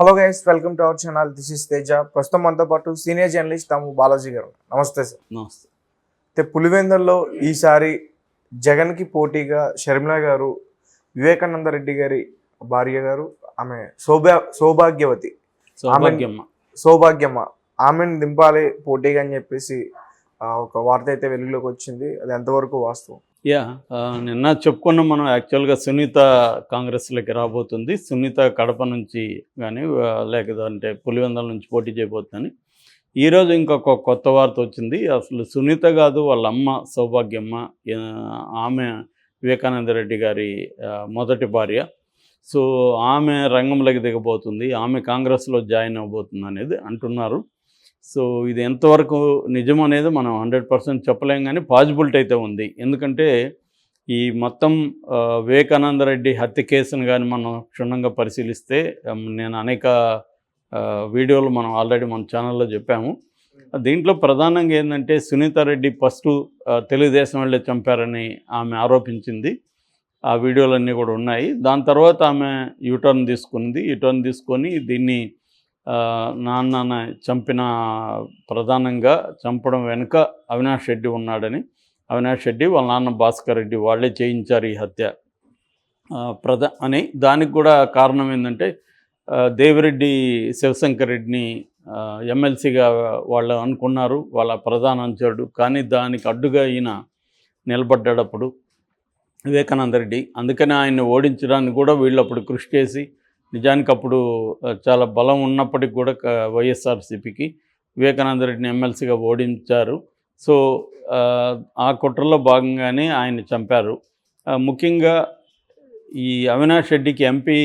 Hello guys welcome to our channel this is Teja ప్రస్తుతం మనతో పాటు సీనియర్ జర్నలిస్ట్ తాము బాలాజీ గారు. నమస్తే సార్. నమస్తే. అయితే పులివెందుల్లో ఈసారి జగన్కి పోటీగా షర్మిల గారు వివేకానంద రెడ్డి గారి భార్య గారు ఆమె సౌభా సౌభాగ్యవతి సౌభాగ్యమ్మ సౌభాగ్యమ్మ ఆమెను దింపాలి పోటీగా అని చెప్పేసి ఆ, ఒక వార్త అయితే వెలుగులోకి వచ్చింది. అది ఎంతవరకు వాస్తవం? యా నిన్న చెప్పుకున్నాం మనం యాక్చువల్గా సునీత కాంగ్రెస్లోకి రాబోతుంది. సునీత కడప నుంచి కానీ లేకపోతే పులివెందల నుంచి పోటీ చేయబోతుందని. ఈరోజు ఇంకొక కొత్త వార్త వచ్చింది. అసలు సునీత కాదు వాళ్ళ అమ్మ సౌభాగ్యమ్మ ఆమె వివేకానంద రెడ్డి గారి మొదటి భార్య. సో ఆమె రంగంలోకి దిగబోతుంది. ఆమె కాంగ్రెస్లో జాయిన్ అవ్వబోతుంది అనేది అంటున్నారు. సో ఇది ఎంతవరకు నిజం అనేది మనం హండ్రెడ్ పర్సెంట్ చెప్పలేం కానీ పాజిబిలిటీ అయితే ఉంది. ఎందుకంటే ఈ మొత్తం వివేకానంద రెడ్డి హత్య కేసును కానీ మనం క్షుణ్ణంగా పరిశీలిస్తే నేను అనేక వీడియోలు మనం ఆల్రెడీ మన ఛానల్లో చెప్పాము. దీంట్లో ప్రధానంగా ఏంటంటే సునీత రెడ్డి ఫస్ట్ తెలుగుదేశం వాళ్ళే చంపారని ఆమె ఆరోపించింది. ఆ వీడియోలన్నీ కూడా ఉన్నాయి. దాని తర్వాత ఆమె యూటర్న్ తీసుకుంది. యూటర్న్ తీసుకొని దీన్ని ఆ, నాన్న చంపిన ప్రధానంగా చంపడం వెనుక అవినాష్ రెడ్డి ఉన్నాడని. అవినాష్ రెడ్డి వాళ్ళ నాన్న భాస్కర్ రెడ్డి వాళ్ళే చేయించారు ఈ హత్య. ప్రధా అని దానికి కూడా కారణం ఏంటంటే దేవిరెడ్డి శివశంకర్ రెడ్డిని ఎమ్మెల్సీగా వాళ్ళు అనుకున్నారు. వాళ్ళ ప్రధాన అంచాడు. కానీ దానికి అడ్డుగా ఈయన నిలబడ్డాడప్పుడు వివేకానంద రెడ్డి. అందుకని ఆయన్ని ఓడించడానికి కూడా వీళ్ళు అప్పుడు కృషి చేసి నిజానికి అప్పుడు చాలా బలం ఉన్నప్పటికి కూడా వైఎస్ఆర్సీపీకి వివేకానంద రెడ్డిని ఎమ్మెల్సీగా ఓడించారు. సో ఆ, కుట్రలో భాగంగానే ఆయన్ని చంపారు. ముఖ్యంగా ఈ అవినాష్ రెడ్డికి ఎంపీ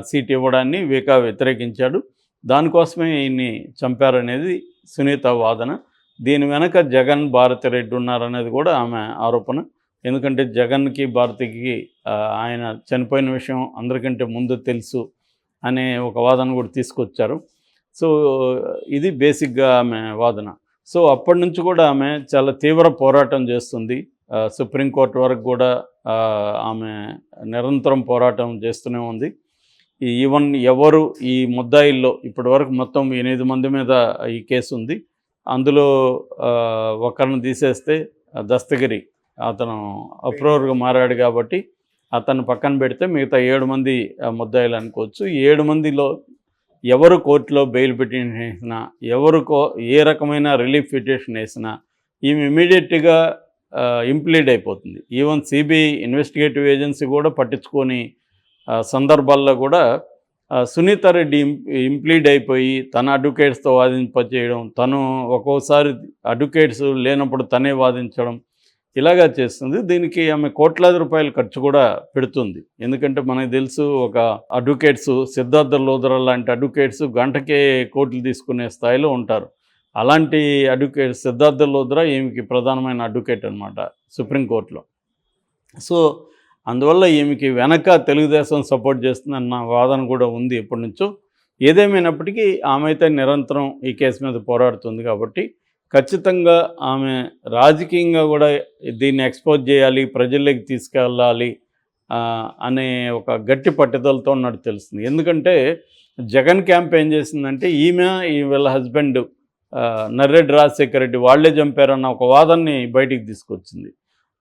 సీట్ ఇవ్వడాన్ని వివేకా వ్యతిరేకించాడు. దానికోసమే ఈయన్ని చంపారనేది సునీత వాదన. దీని వెనక జగన్ భారతిరెడ్డి ఉన్నారనేది కూడా ఆమె ఆరోపణ. ఎందుకంటే జగన్కి భారతికి ఆయన చనిపోయిన విషయం అందరికంటే ముందు తెలుసు అనే ఒక వాదన కూడా తీసుకొచ్చారు. సో ఇది బేసిక్గా ఆమె వాదన. సో అప్పటి నుంచి కూడా ఆమె చాలా తీవ్ర పోరాటం చేస్తుంది. సుప్రీంకోర్టు వరకు కూడా ఆమె నిరంతరం పోరాటం చేస్తూనే ఉంది. ఈవెన్ ఎవరు ఈ ముద్దాయిల్లో ఇప్పటి వరకు మొత్తం ఎనిమిది మంది మీద ఈ కేసు ఉంది. అందులో ఒకరిని తీసేస్తే దస్తగిరి అతను అప్రూవర్గా మారాడు కాబట్టి అతను పక్కన పెడితే మిగతా ఏడు మంది ముద్దాయిలు అనుకోవచ్చు. ఏడు మందిలో ఎవరు కోర్టులో బెయిల్ పిటిషన్ వేసినా ఎవరు కో ఏ రకమైన రిలీఫ్ పిటిషన్ వేసినా ఈమె ఇమీడియట్గా ఇంప్లీడ్ అయిపోతుంది. ఈవెన్ సిబిఐ ఇన్వెస్టిగేటివ్ ఏజెన్సీ కూడా పట్టించుకొని సందర్భాల్లో కూడా సునీత రెడ్డి ఇంప్లీడ్ అయిపోయి తన అడ్వకేట్స్తో వాదింపచేయడం తను ఒక్కోసారి అడ్వకేట్స్ లేనప్పుడు తనే వాదించడం ఇలాగా చేస్తుంది. దీనికి ఆమె కోట్లాది రూపాయల ఖర్చు కూడా పెడుతుంది. ఎందుకంటే మనకు తెలుసు ఒక అడ్వకేట్స్ సిద్ధార్థ లోదర లాంటి అడ్వకేట్స్ గంటకే కోట్లు తీసుకునే స్థాయిలో ఉంటారు. అలాంటి అడ్వకేట్ సిద్ధార్థ లోదర ఈమెకి ప్రధానమైన అడ్వకేట్ అనమాట సుప్రీంకోర్టులో సో అందువల్ల ఈమెకి వెనక తెలుగుదేశం సపోర్ట్ చేస్తుందన్న వాదన కూడా ఉంది ఎప్పటి నుంచో. ఏదేమైనప్పటికీ ఆమె అయితే నిరంతరం ఈ కేసు మీద పోరాడుతుంది కాబట్టి ఖచ్చితంగా ఆమె రాజకీయంగా కూడా దీన్ని ఎక్స్పోజ్ చేయాలి ప్రజల్లోకి తీసుకెళ్ళాలి అనే ఒక గట్టి పట్టుదలతో ఉన్నట్టు తెలుస్తుంది. ఎందుకంటే జగన్ క్యాంప్ ఏం చేసిందంటే ఈమె వీళ్ళ హస్బెండ్ నర్రెడ్డి రాజశేఖర రెడ్డి వాళ్ళే చంపారన్న ఒక వాదనని బయటికి తీసుకొచ్చింది.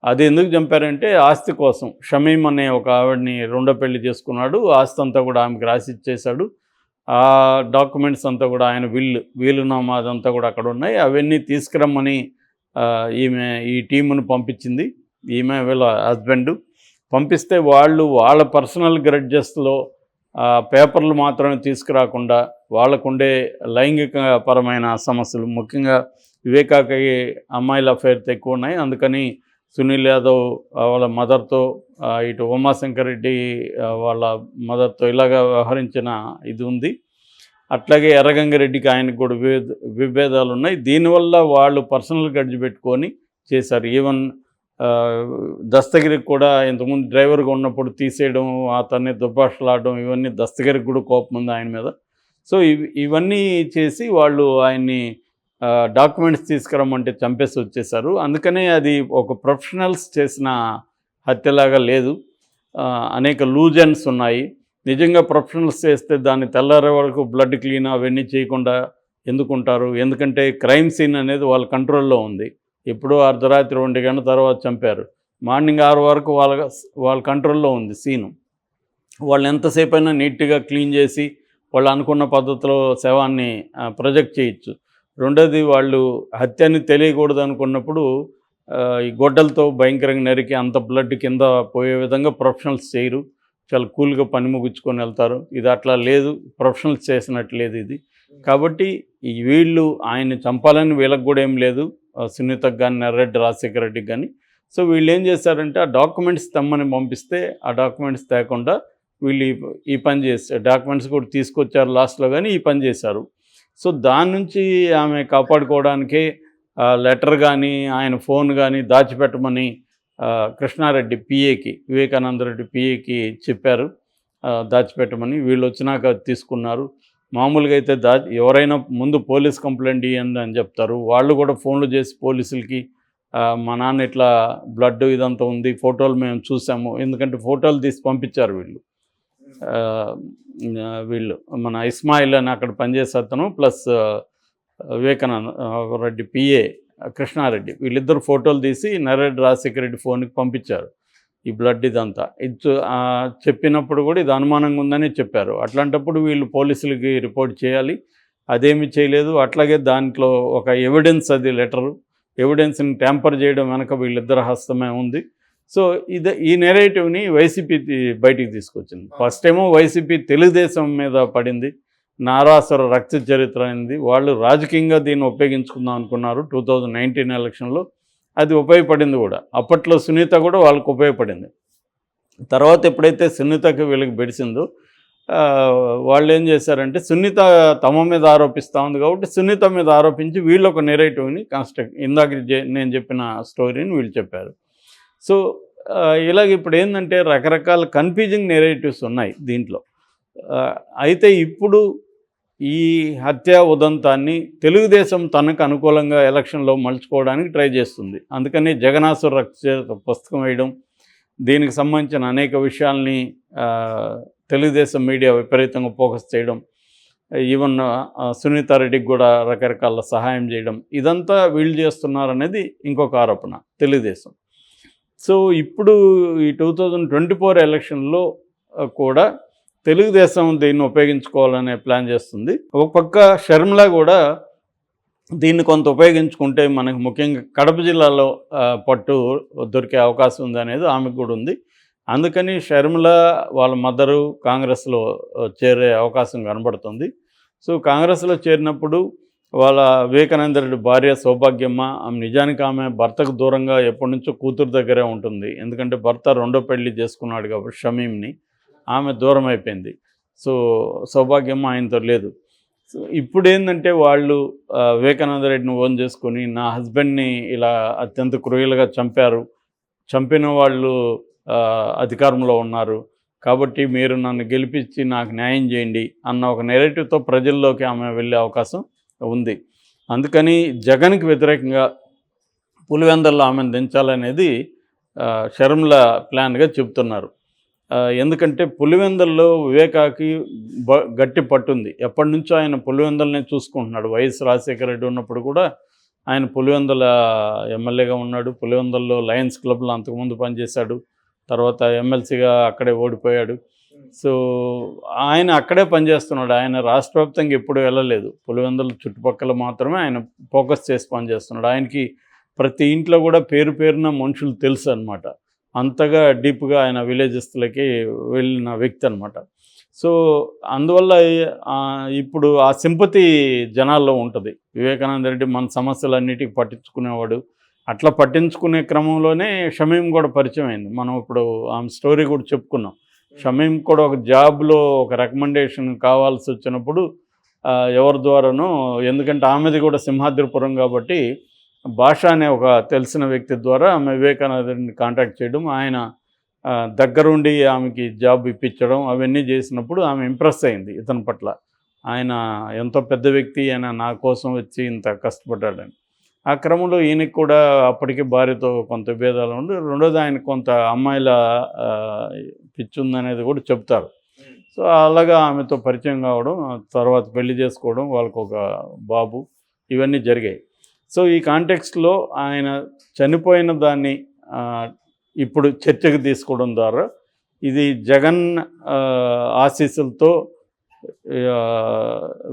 అది ఎందుకు చంపారంటే ఆస్తి కోసం. షమీం అనే ఒక ఆవిడని రెండో పెళ్ళి చేసుకున్నాడు. ఆస్తి అంతా కూడా ఆమెకు రాసి ఇచ్చేశాడు. ఆ డాక్యుమెంట్స్ అంతా కూడా ఆయన విల్లు వీలునామా అదంతా కూడా అక్కడ ఉన్నాయి. అవన్నీ తీసుకురమ్మని ఈమె ఈ టీమును పంపించింది. ఈమె వీళ్ళ హస్బెండ్. పంపిస్తే వాళ్ళు వాళ్ళ పర్సనల్ గ్రడ్జెస్లో పేపర్లు మాత్రమే తీసుకురాకుండా వాళ్ళకుండే లైంగిక పరమైన సమస్యలు ముఖ్యంగా వివేకాకి అమ్మాయిల అఫైర్స్ ఎక్కువ ఉన్నాయి. అందుకని సునీల్ యాదవ్ వాళ్ళ మదర్తో ఇటు ఉమాశంకర్ రెడ్డి వాళ్ళ మదర్తో ఇలాగా వ్యవహరించిన ఇది ఉంది. అట్లాగే ఎర్రగంగారెడ్డికి ఆయనకు కూడా విభేద విభేదాలు ఉన్నాయి దీనివల్ల వాళ్ళు పర్సనల్ గడ్జి పెట్టుకొని చేశారు. ఈవెన్ దస్తగిరికి కూడా ఇంతకుముందు డ్రైవర్గా ఉన్నప్పుడు తీసేయడం అతన్ని దుబ్బాషలాడడం ఇవన్నీ దస్తగిరికి కూడా కోపం ఉంది ఆయన మీద. సో ఇవి ఇవన్నీ చేసి వాళ్ళు ఆయన్ని డాక్యుమెంట్స్ తీసుకురమ్మంటే చంపేసి వచ్చేసారు. అందుకనే అది ఒక ప్రొఫెషనల్స్ చేసిన హత్యలాగా లేదు. అనేక లూజన్స్ ఉన్నాయి. నిజంగా ప్రొఫెషనల్స్ చేస్తే దాన్ని తెల్లారే వరకు బ్లడ్ క్లీన్ అవన్నీ చేయకుండా ఎందుకుంటారు? ఎందుకంటే క్రైమ్ సీన్ అనేది వాళ్ళ కంట్రోల్లో ఉంది. ఎప్పుడో అర్ధరాత్రి రెండు గంటల తర్వాత చంపారు. మార్నింగ్ ఆరు వరకు వాళ్ళ వాళ్ళ కంట్రోల్లో ఉంది సీను. వాళ్ళు ఎంతసేపు అయినా నీట్గా క్లీన్ చేసి వాళ్ళు అనుకున్న పద్ధతిలో శవాన్ని ప్రొజెక్ట్ చేయొచ్చు. రెండోది వాళ్ళు హత్యని తెలియకూడదు అనుకున్నప్పుడు ఈ గొడ్డలతో భయంకరంగా నరికి అంత బ్లడ్ కింద పోయే విధంగా ప్రొఫెషనల్స్ చేయరు. చాలా కూల్గా పని ముగించుకొని వెళ్తారు. ఇది అట్లా లేదు. ప్రొఫెషనల్స్ చేసినట్టు లేదు ఇది. కాబట్టి ఈ వీళ్ళు ఆయన చంపాలని వీళ్ళకి కూడా ఏం లేదు. సునీతకు కానీ నర్రెడ్డి రాజశేఖర రెడ్డికి కానీ సో వీళ్ళు ఏం చేశారంటే ఆ డాక్యుమెంట్స్ తెమ్మని పంపిస్తే ఆ డాక్యుమెంట్స్ తేకుండా వీళ్ళు ఈ- ఈ పని చేస్తారు డాక్యుమెంట్స్ కూడా తీసుకొచ్చారు లాస్ట్లో కానీ ఈ పని చేశారు. సో దాని నుంచి ఆమె కాపాడుకోవడానికే లెటర్ కానీ ఆయన ఫోన్ కానీ దాచిపెట్టమని కృష్ణారెడ్డి పిఏకి వివేకానంద రెడ్డి పిఏకి చెప్పారు. దాచిపెట్టమని వీళ్ళు వచ్చినాక తీసుకున్నారు. మామూలుగా అయితే దా ఎవరైనా ముందు పోలీస్ కంప్లైంట్ ఇవ్వండి అని చెప్తారు. వాళ్ళు కూడా ఫోన్లు చేసి పోలీసులకి మా నాన్న ఇట్లా బ్లడ్ ఇదంతా ఉంది ఫోటోలు మేము చూసాము. ఎందుకంటే ఫోటోలు తీసి పంపించారు వీళ్ళు. వీళ్ళు మన ఇస్మాయిల్ అని అక్కడ పనిచేసే అతను ప్లస్ వివేకానంద రెడ్డి పిఏ కృష్ణారెడ్డి. వీళ్ళిద్దరు ఫోటోలు తీసి నరేడ్ రాజశేఖర రెడ్డి ఫోన్కి పంపించారు. ఈ బ్లడ్ ఇదంతా. ఇది చెప్పినప్పుడు కూడా ఇది అనుమానంగా ఉందని చెప్పారు. అట్లాంటప్పుడు వీళ్ళు పోలీసులకి రిపోర్ట్ చేయాలి. అదేమి చేయలేదు. అట్లాగే దాంట్లో ఒక ఎవిడెన్స్ అది లెటరు. ఎవిడెన్స్ని ట్యాంపర్ చేయడం వెనక వీళ్ళిద్దరు హస్తమే ఉంది. సో ఇది ఈ నెరేటివ్ని వైసీపీ బయటికి తీసుకొచ్చింది. ఫస్ట్ ఏమో వైసీపీ తెలుగుదేశం మీద పడింది. నారాసుర రక్త చరిత్ర అయింది. వాళ్ళు రాజకీయంగా దీన్ని ఉపయోగించుకుందాం అనుకున్నారు టూ థౌజండ్ నైన్టీన్ ఎలక్షన్లో అది ఉపయోగపడింది కూడా. అప్పట్లో సునీత కూడా వాళ్ళకు ఉపయోగపడింది. తర్వాత ఎప్పుడైతే సునీతకి వీళ్ళకి బెడిసిందో వాళ్ళు ఏం చేశారంటే సునీత తమ మీద ఆరోపిస్తూ ఉంది కాబట్టి సునీత మీద ఆరోపించి వీళ్ళు ఒక నెరేటివ్ని కన్స్ట్రక్ట్ ఇందాక నేను చెప్పిన స్టోరీని వీళ్ళు చెప్పారు. సో ఇలాగ ఇప్పుడు ఏంటంటే రకరకాల కన్ఫ్యూజింగ్ నెరేటివ్స్ ఉన్నాయి దీంట్లో. అయితే ఇప్పుడు ఈ హత్య ఉదంతాన్ని తెలుగుదేశం తనకు అనుకూలంగా ఎలక్షన్లో మలుచుకోవడానికి ట్రై చేస్తుంది. అందుకని జగనాసు రక్ష పుస్తకం వేయడం దీనికి సంబంధించిన అనేక విషయాల్ని తెలుగుదేశం మీడియా విపరీతంగా ఫోకస్ చేయడం ఈవెన్ సునీతారెడ్డికి కూడా రకరకాల సహాయం చేయడం ఇదంతా వీళ్ళు చేస్తున్నారనేది ఇంకొక ఆరోపణ తెలుగుదేశం. సో ఇప్పుడు ఈ టూ థౌజండ్ ట్వంటీ ఫోర్ ఎలక్షన్లో కూడా తెలుగుదేశం దీన్ని ఉపయోగించుకోవాలనే ప్లాన్ చేస్తుంది. ఒక పక్క షర్మిల కూడా దీన్ని కొంత ఉపయోగించుకుంటే మనకు ముఖ్యంగా కడప జిల్లాలో పట్టు దొరికే అవకాశం ఉంది అనేది ఆమెకు కూడా ఉంది. అందుకని షర్మిల వాళ్ళ మదరు కాంగ్రెస్లో చేరే అవకాశం కనబడుతుంది. సో కాంగ్రెస్లో చేరినప్పుడు వాళ్ళ వివేకానంద రెడ్డి భార్య సౌభాగ్యమ్మ ఆమె నిజానికి ఆమె భర్తకు దూరంగా ఎప్పటి నుంచో కూతురు దగ్గరే ఉంటుంది. ఎందుకంటే భర్త రెండో పెళ్ళి చేసుకున్నాడు కాబట్టి షమీమ్ని ఆమె దూరం అయిపోయింది. సో సౌభాగ్యమ్మ ఆయనతో లేదు. సో ఇప్పుడు ఏంటంటే వాళ్ళు వివేకానంద రెడ్డిని ఓన్ చేసుకొని నా హస్బెండ్ని ఇలా అత్యంత క్రూయల్గా చంపారు. చంపిన వాళ్ళు అధికారంలో ఉన్నారు. కాబట్టి మీరు నన్ను గెలిపించి నాకు న్యాయం చేయండి అన్న ఒక నెరేటివ్తో ప్రజల్లోకి ఆమె వెళ్ళే అవకాశం ఉంది. అందుకని జగన్కి వ్యతిరేకంగా పులివెందల్లో ఆమెను దించాలనేది షర్మిల ప్లాన్గా చెప్తున్నారు ఎందుకంటే పులివెందల్లో వివేకాకి బ గట్టి పట్టుంది. ఎప్పటి నుంచో ఆయన పులివెందల్ని చూసుకుంటున్నాడు. వైఎస్ రాజశేఖర రెడ్డి ఉన్నప్పుడు కూడా ఆయన పులివెందల ఎమ్మెల్యేగా ఉన్నాడు. పులివెందల్లో లయన్స్ క్లబ్లో అంతకుముందు పనిచేశాడు. తర్వాత ఎమ్మెల్సీగా అక్కడే ఓడిపోయాడు. సో ఆయన అక్కడే పనిచేస్తున్నాడు. ఆయన రాష్ట్ర వ్యాప్తంగా ఎప్పుడు వెళ్ళలేదు. పులివెందుల చుట్టుపక్కల మాత్రమే ఆయన ఫోకస్ చేసి పనిచేస్తున్నాడు. ఆయనకి ప్రతి ఇంట్లో కూడా పేరు పేరున మనుషులు తెలుసు అనమాట అంతగా డీప్గా ఆయన విలేజెస్లకి వెళ్ళిన వ్యక్తి అనమాట సో అందువల్ల ఇప్పుడు ఆ సింపతి జనాల్లో ఉంటుంది. వివేకానంద రెడ్డి మన సమస్యలన్నిటికీ పట్టించుకునేవాడు. అట్లా పట్టించుకునే క్రమంలోనే షమీం కూడా పరిచయం అయింది. మనం ఇప్పుడు ఆమె స్టోరీ కూడా చెప్పుకున్నాం. షమీం కూడా ఒక జాబ్లో ఒక రికమెండేషన్ కావాల్సి వచ్చినప్పుడు ఎవరి ద్వారానో ఎందుకంటే ఆమెది కూడా సింహాద్రిపురం కాబట్టి భాష అనే ఒక తెలిసిన వ్యక్తి ద్వారా ఆమె వివేకానందని కాంటాక్ట్ చేయడం ఆయన దగ్గరుండి ఆమెకి జాబ్ ఇప్పించడం అవన్నీ చేసినప్పుడు ఆమె ఇంప్రెస్ అయింది ఇతని పట్ల. ఆయన ఎంతో పెద్ద వ్యక్తి ఆయన నా కోసం వచ్చి ఇంత కష్టపడ్డాడని. ఆ క్రమంలో ఈయనకి కూడా అప్పటికి భార్యతో కొంత భేదాలు ఉండి రెండోది ఆయన కొంత అమ్మాయిల పిచ్చుంది అనేది కూడా చెప్తారు. సో అలాగా ఆమెతో పరిచయం కావడం తర్వాత పెళ్ళి చేసుకోవడం వాళ్ళకు ఒక బాబు ఇవన్నీ జరిగాయి. సో ఈ కాంటెక్స్ట్లో ఆయన చనిపోయిన దాన్ని ఇప్పుడు చర్చకు తీసుకోవడం ద్వారా ఇది జగన్ ఆశీస్సులతో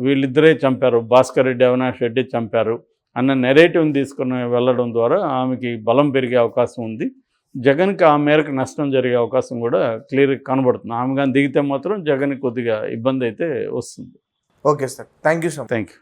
వీళ్ళిద్దరే చంపారు. భాస్కర్ రెడ్డి అవినాష్ రెడ్డి చంపారు అన్న నెరేటివ్ని తీసుకుని వెళ్ళడం ద్వారా ఆమెకి బలం పెరిగే అవకాశం ఉంది. జగన్కి ఆ మేరకు నష్టం జరిగే అవకాశం కూడా క్లియర్గా కనబడుతుంది. ఆమె కానీ దిగితే మాత్రం జగన్ కొద్దిగా ఇబ్బంది అయితే వస్తుంది. Okay sir. Thank you so much thank you